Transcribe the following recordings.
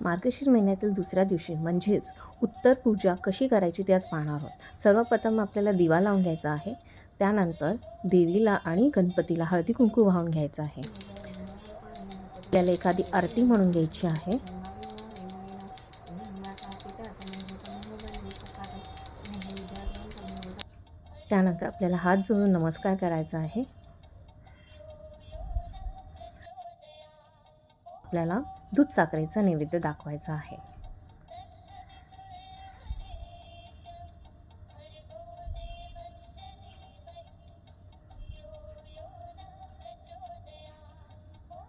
मार्गशीर्ष महिन्यातील दुसऱ्या दिवशी म्हणजेच उत्तर पूजा कशी करायची ते आज पाहणार आहोत. सर्वप्रथम आपल्याला दिवा लावून घ्यायचा आहे. त्यानंतर देवीला आणि गणपतीला हळदी कुंकू वाहून घ्यायचं आहे. आपल्याला एखादी आरती म्हणून घ्यायची आहे. त्यानंतर आपल्याला हात जोडून नमस्कार करायचा आहे. आपल्याला दूध साखरेचा नैवेद्य दाखवायचा आहे.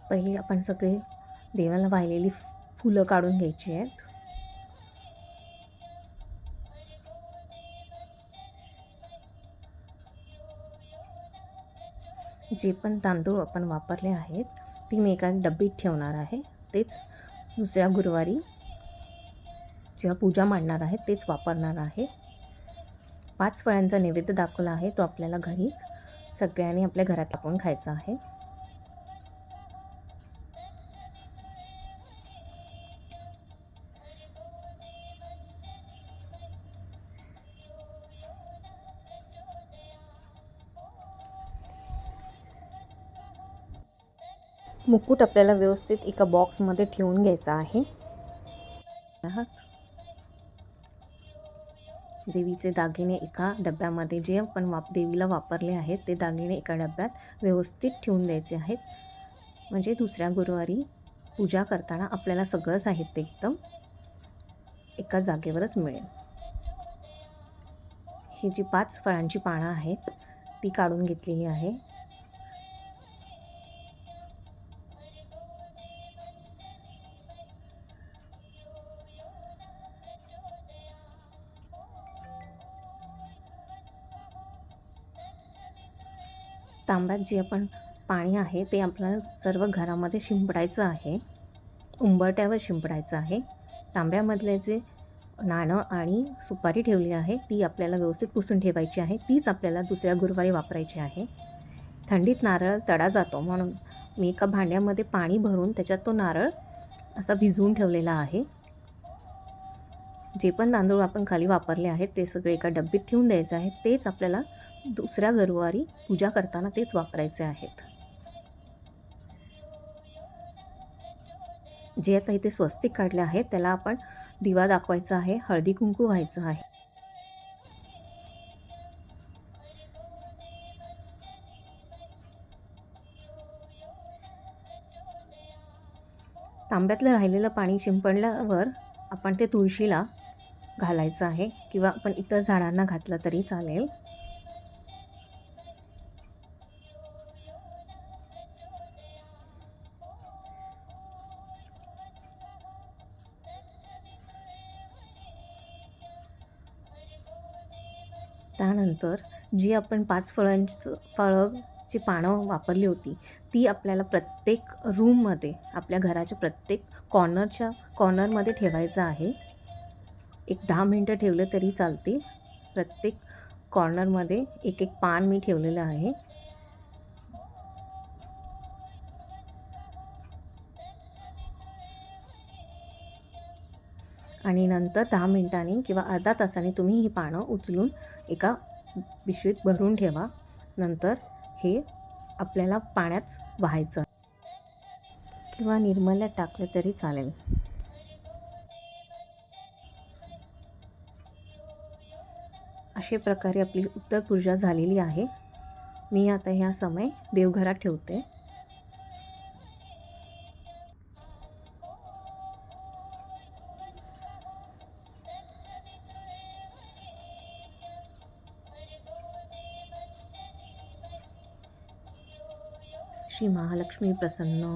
पहिली आपण सगळे देवाला वाहिलेली फुलं काढून घ्यायची आहेत. जे पण तांदूळ आपण वापरले आहेत ती मी एका डब्बीत ठेवणार आहे. तेच दुसऱ्या गुरुवारी जेव्हा पूजा मांडणार आहे तेच वापरणार आहे. पाच फळांचा नैवेद्य दाखवला आहे तो आपल्याला घरीच. सगळ्यांनी आपल्या घरात आपण खायचा आहे. मुकुट आपल्याला व्यवस्थित एका बॉक्समध्ये ठेवून घ्यायचा आहे. देवीचे दागिने एका डब्यामध्ये जे आपण वाप देवीला वापरले आहेत ते दागिने एका डब्यात व्यवस्थित ठेवून द्यायचे आहेत. म्हणजे दुसऱ्या गुरुवारी पूजा करताना आपल्याला सगळं साहित्य एकदम एका जागेवरच मिळेल. ही जी पाच फळांची पानं आहेत ती काढून घेतलेली आहे. तांब्यात जे आपण पाणी आहे ते आपल्याला सर्व घरामध्ये शिंपडायचं आहे. उंबरट्यावर शिंपडायचं आहे. तांब्यामधले जे नाणं आणि सुपारी ठेवली आहे ती आपल्याला व्यवस्थित पुसून ठेवायची आहे. तीच आपल्याला दुसऱ्या गुरुवारी वापरायची आहे. थंडीत नारळ तडा जातो. म्हणून मी एका भांड्यामध्ये पाणी भरून त्याच्यात तो नारळ असा भिजवून ठेवलेला आहे. जे पण तांदूळ आपण खाली वापरले आहेत ते सगळे एका डब्बीत ठेवून द्यायचे आहे तेच आपल्याला दुसऱ्या गुरुवारी पूजा करताना तेच वापरायचे आहेत. जे आता इथे स्वस्तिक काढले आहेत त्याला आपण दिवा दाखवायचा आहे हळदी कुंकू व्हायचं आहे. तांब्यातलं राहिलेलं पाणी शिंपडल्यावर आपण ते तुळशीला घालायचं आहे किंवा आपण इतर झाडांना घातलं तरी चालेल. त्यानंतर जी आपण पाच फळांचं फळंची पानं वापरली होती ती आपल्याला प्रत्येक रूममध्ये आपल्या घराच्या प्रत्येक कॉर्नरच्या कॉर्नरमध्ये ठेवायचं आहे. एक दहा मिनटं ठेवलं तरी चालतील. प्रत्येक कॉर्नरमध्ये एक एक पान मी ठेवलेलं आहे. आणि नंतर दहा मिनटांनी किंवा अर्धा तासाने तुम्ही ही पानं उचलून एका पिशवीत भरून ठेवा. नंतर हे आपल्याला पाण्यात व्हायचं. किंवा निर्मल्यात टाकलं तरी चालेल. अशा प्रकारे आपली उत्तर पूजा झालेली आहे. मी आता ह्या समय देवघरात ठेवते. श्री महालक्ष्मी प्रसन्न.